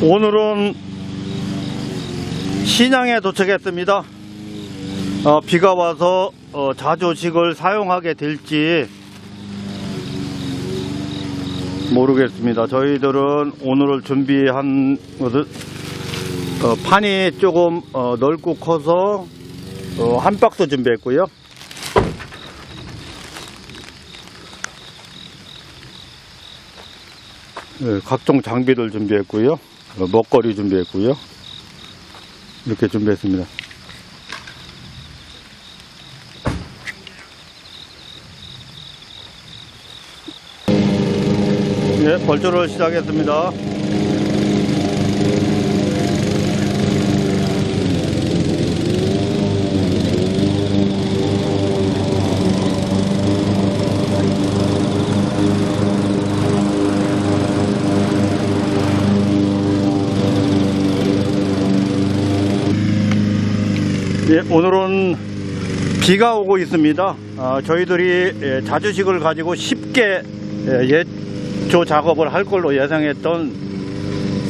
오늘은 신양에 도착했습니다. 어, 비가 와서 어, 자조식을 사용하게 될지 모르겠습니다. 저희들은 오늘 준비한 것은 어, 판이 조금 어, 넓고 커서 어, 한 박스 준비했고요. 네, 각종 장비들 준비했고요. 어, 먹거리 준비했고요. 이렇게 준비했습니다. 예, 벌초를 시작했습니다. 비가 오고 있습니다. 아, 저희들이 예, 자주식을 가지고 쉽게 예, 예초 작업을 할 걸로 예상했던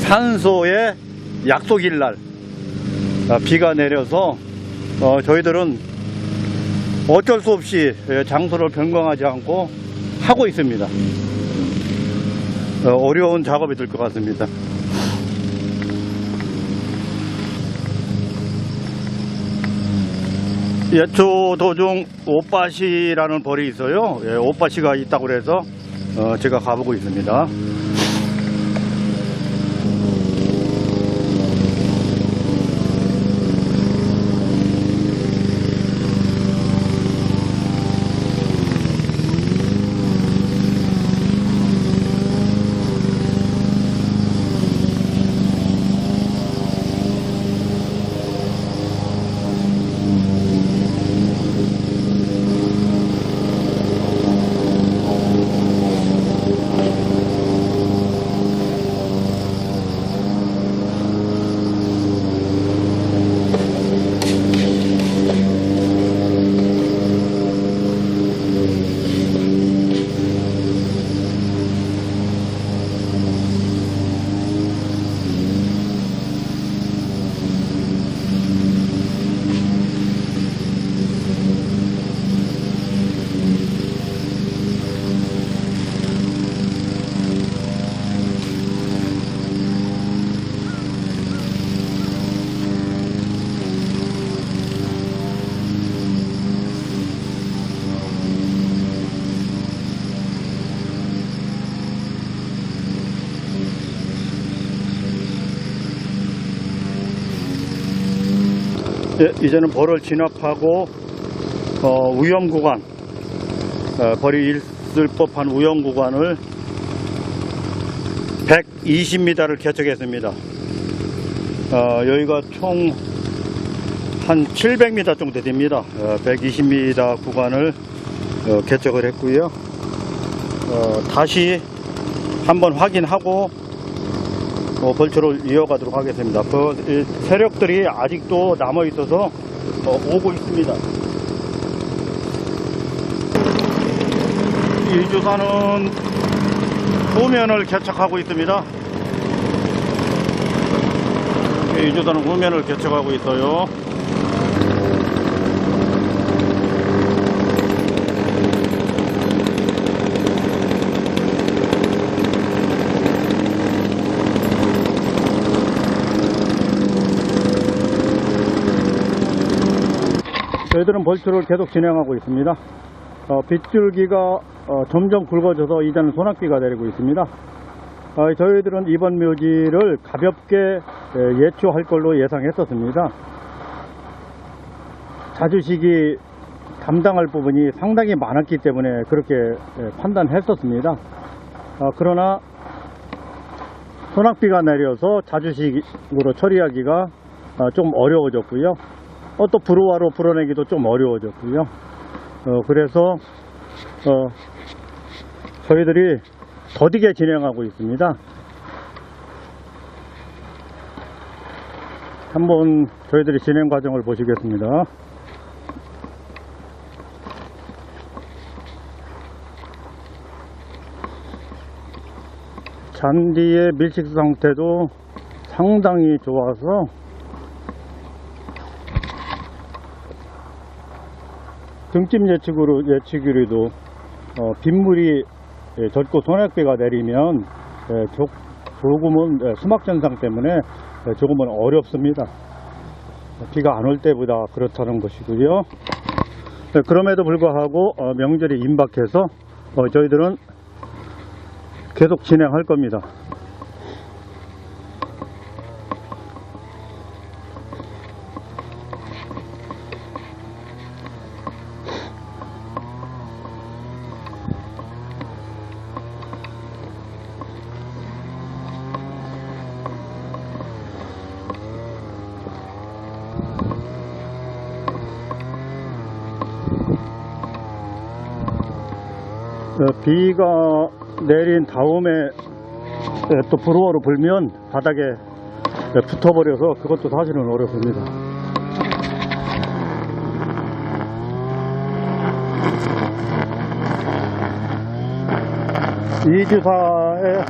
산소의 약속일 날 아, 비가 내려서 어, 저희들은 어쩔 수 없이 예, 장소를 변경하지 않고 하고 있습니다. 어, 어려운 작업이 될 것 같습니다. 예초 도중 오빠시라는 벌이 있어요. 예, 오빠시가 있다고 그래서 어, 제가 가보고 있습니다. 이제는 벌을 진압하고 어, 위험 구간, 어, 벌이 있을 법한 위험 구간을 120m를 개척했습니다. 어, 여기가 총 한 700m 정도 됩니다. 어, 120m 구간을 어, 개척을 했고요. 어, 다시 한번 확인하고 어, 벌초를 이어가도록 하겠습니다. 그 이, 세력들이 아직도 남아 있어서 어, 오고 있습니다. 이 주사는 후면을 개척하고 있습니다. 이 주사는 후면을 개척하고 있어요. 저희들은 벌초를 계속 진행하고 있습니다. 어, 빗줄기가 어, 점점 굵어져서 이제는 소낙비가 내리고 있습니다. 어, 저희들은 이번 묘지를 가볍게 에, 예초할 걸로 예상했었습니다. 자주식이 담당할 부분이 상당히 많았기 때문에 그렇게 에, 판단했었습니다. 어, 그러나 소낙비가 내려서 자주식으로 처리하기가 어, 조금 어려워졌고요. 어, 또 브루와로 불어내기도 좀 어려워졌고요. 어, 그래서 어, 저희들이 더디게 진행하고 있습니다. 한번 저희들이 진행 과정을 보시겠습니다. 잔디의 밀식 상태도 상당히 좋아서 등짐 예측으로 예측으로도 어, 빗물이 예, 젖고 소낙비가 내리면 예, 조, 조금은 예, 수막 현상 때문에 예, 조금은 어렵습니다. 비가 안 올 때보다 그렇다는 것이고요. 네, 그럼에도 불구하고 어, 명절이 임박해서 어, 저희들은 계속 진행할 겁니다. 비가 내린 다음에 예, 또 불호로 불면 바닥에 예, 붙어버려서 그것도 사실은 어렵습니다. 이주사의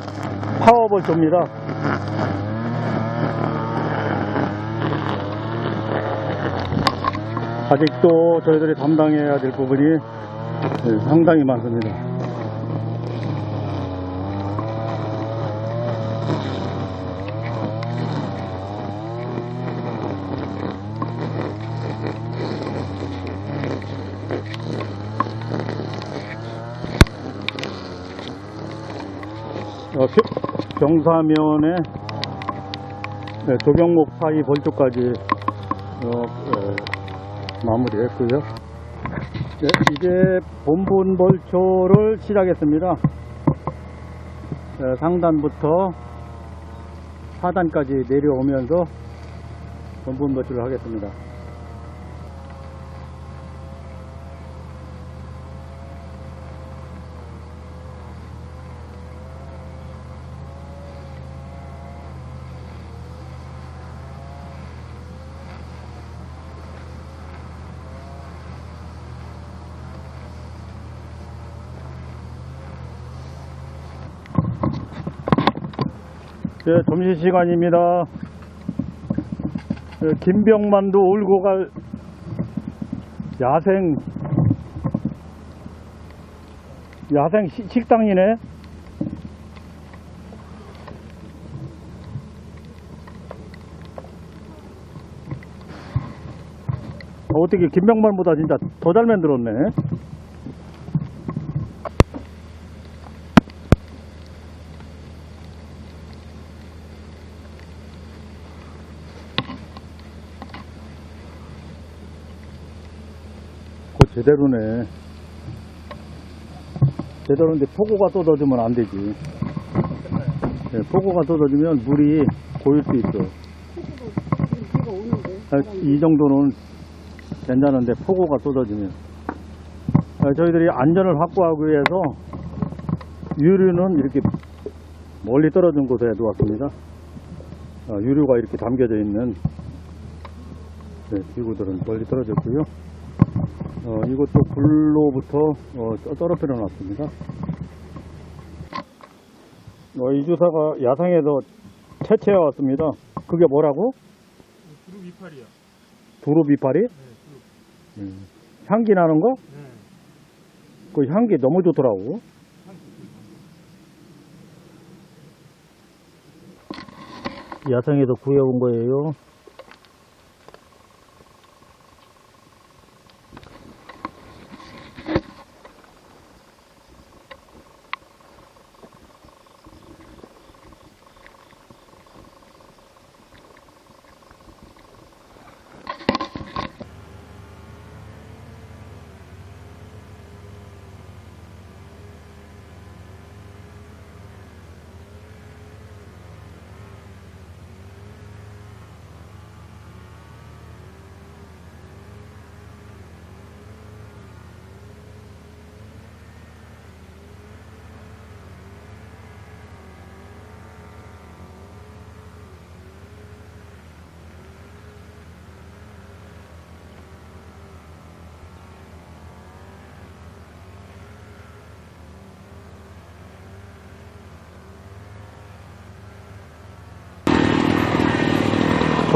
파워볼트입니다. 아직도 저희들이 담당해야 될 부분이 예, 상당히 많습니다. 경사면에 네, 조경목 사이 볼트까지 어, 에, 마무리했고요. 네, 이제 본분 볼초를 시작했습니다. 네, 상단부터 하단까지 내려오면서 본분 볼초를 하겠습니다. 네, 점심시간입니다. 네, 김병만도 울고 갈 야생, 야생 시- 식당이네. 어, 어떻게 김병만보다 진짜 더 잘 만들었네. 제대로네. 제대로인데 폭우가 쏟아지면 안 되지. 네, 폭우가 쏟아지면 물이 고일 수 있어. 아, 이 정도는 괜찮은데 폭우가 쏟아지면. 아, 저희들이 안전을 확보하기 위해서 유류는 이렇게 멀리 떨어진 곳에 놓았습니다. 아, 유류가 이렇게 담겨져 있는 네, 기구들은 멀리 떨어졌고요. 어, 이것도 불로부터 어, 떠- 떨어뜨려 놨습니다. 어, 이 주사가 야상에서 채취해 왔습니다. 그게 뭐라고? 두릅 이파리야. 두릅 이파리? 네, 두릅. 음. 향기 나는 거? 네. 그 향기 너무 좋더라고. 야상에서 구해온 거예요.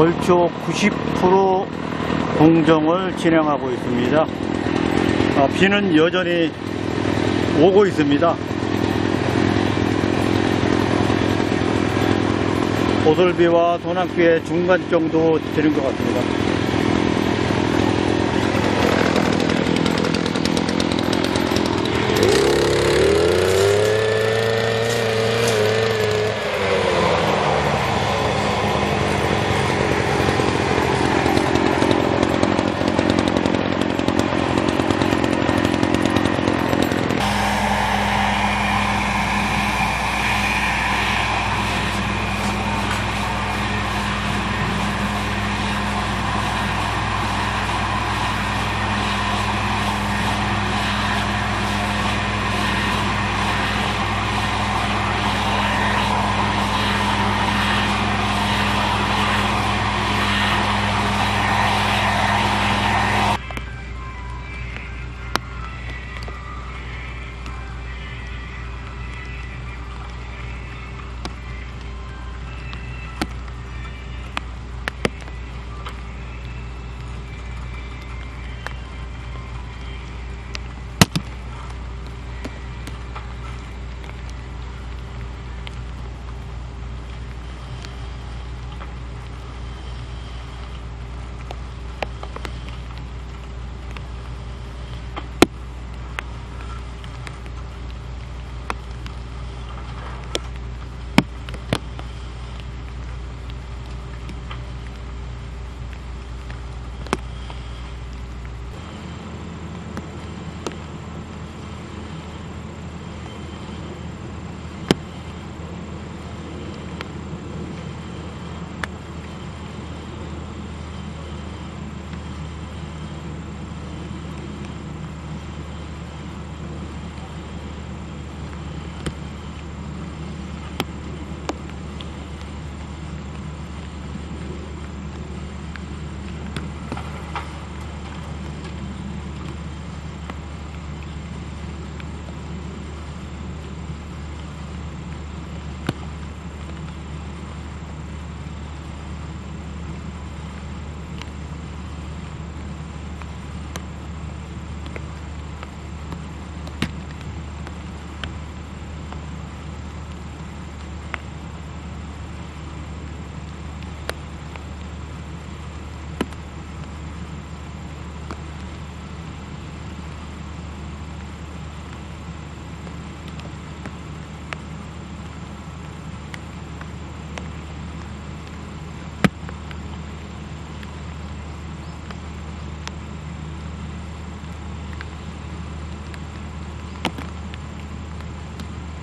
벌초 90% 공정을 진행하고 있습니다. 아, 비는 여전히 오고 있습니다. 오돌비와 소낙비의 중간 정도 되는 것 같습니다.